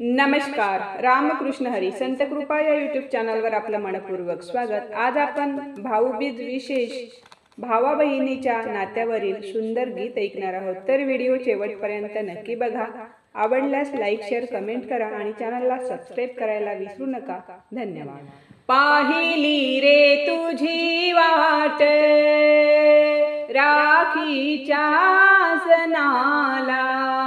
नमस्कार. रामकृष्ण हरी. संत कृपा या युट्यूब चॅनलवर आपलं मनपूर्वक स्वागत. आज आपण भाऊबीज विशेष भावा बहिणीच्या नात्यावरील सुंदर गीत ऐकणार आहोत. तर व्हिडिओ शेवटपर्यंत नक्की बघा. आवडल्यास लाईक शेअर कमेंट करा आणि चॅनलला सबस्क्राईब करायला विसरू नका. धन्यवाद. पाहिली रे तुझी वाट. राखीच्या सणाला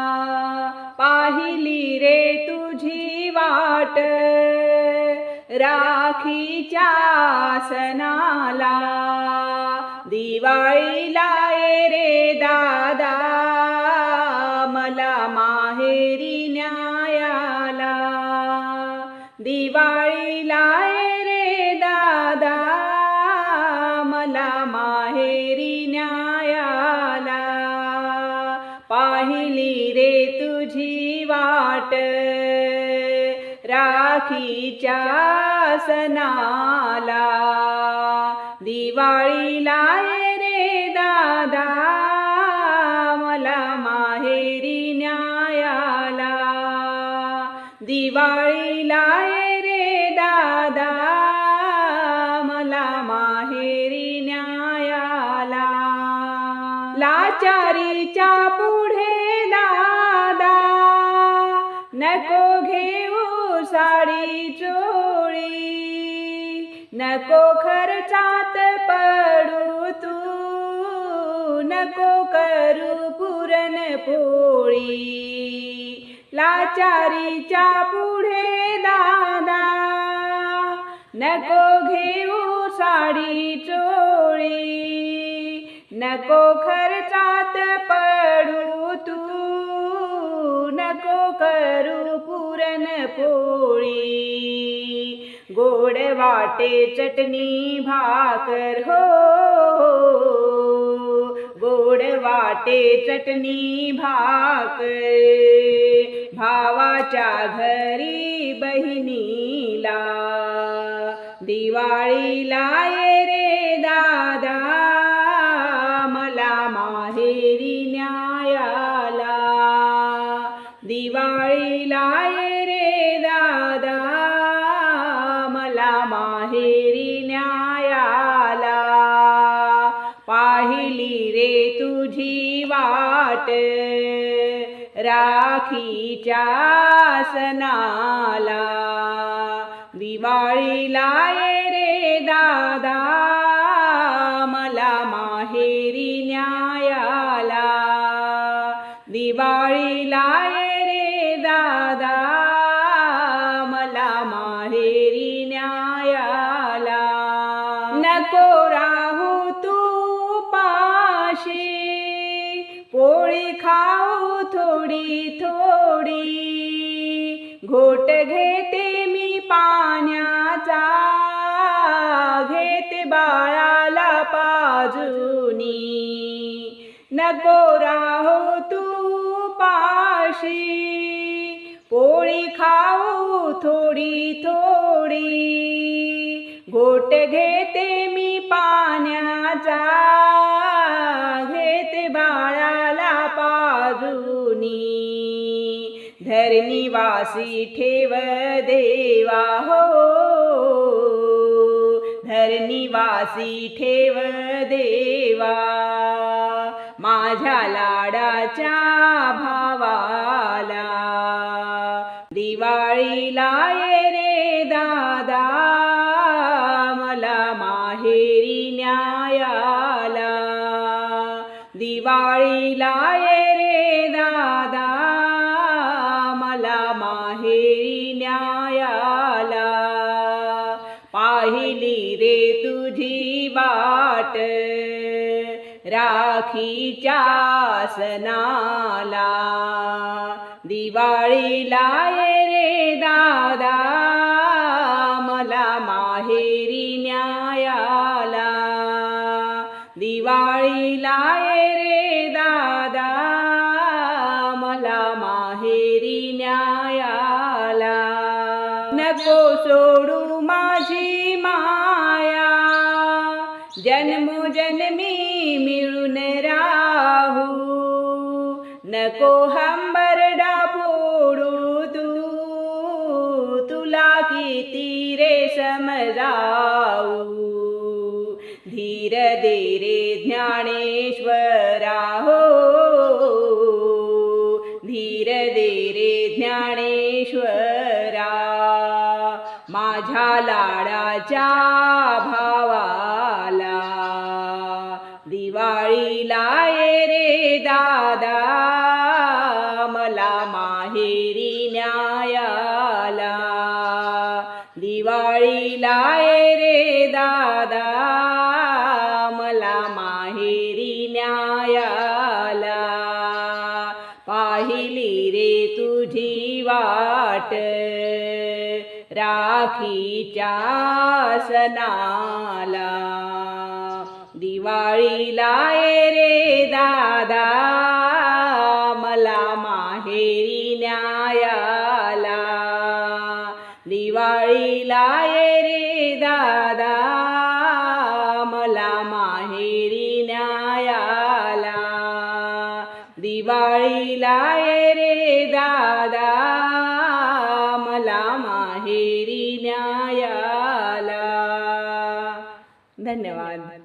वाट राखीच्या सणाला. दिवाळीला ये रे दादा मला माहेरी न्यायाला. दिवाळीला ये रे दादा मला माहेरी न्यायाला. पाहिली रे तुझी वाट राखीच्या सणाला. दिवाळीला रे दादा मला माहेरी न्यायाला. दिवाळीला रे दादा मला माहेरी न्यायाला. लाचारीच्या पुढे दादा नको घेऊ साडी चोळी नको खर्चात पडू तू. नको करू पुरण पोळी. लाचारीच्या पुढे दादा. नको घेऊ साडी चोळी. नको खर्चात पडू तू. करू पुरण पोळी. गोड वाटे चटणी भाकर हो. गोड वाटे चटणी भाकर. भावाच्या घरी बहिणीला दिवाळीला ये रे दादा. मला माहे वाट. राखीच्या सणाला दिवाळीला ये रे दादा. मला माहेरी न्यायाला दिवाळीला ये रे दादा. थोडी थोडी घोट घेते मी पाण्याचा घेते बाळाला पाजुनी नको राहो तू पाशी पोळी खाऊ थोडी थोडी घोट घेते मी पाण्याचा पाजुनी धरणीवासी ठेव देवा हो. धरणीवासी ठेव देवा माझ्या लाडाच्या भावाला दिवाळीला ये रे राखीच्या सणाला. दिवाळीला ये रे दादा मला माहेरी न्यायाला. दिवाळीला ये रे दादा मला माहेरी न्यायाला. नको सोडू माझी माया. जन्मो जन्मी मिळून राहू. नको हंबरडा फोडू तू. तुला किती रे समजाऊ धीर दे रे ज्ञानेश्वरा हो. धीर दे रे ज्ञानेश्वरा. माझ्या लाडाच्या भा दिवाळीला ये रे दादा मला माहेरी न्यायाला. दिवाळीला ये रे दादा मला माहेरी न्यायाला. पाहिली रे तुझी वाट राखीच्या सणाला. दिवाळीला ये रे दादा मला माहेरी न्यायाला. दिवाळीला ये रे दादा मला माहेरी न्यायाला. दिवाळीला ये रे दादा मला माहेरी न्यायाला. धन्यवाद.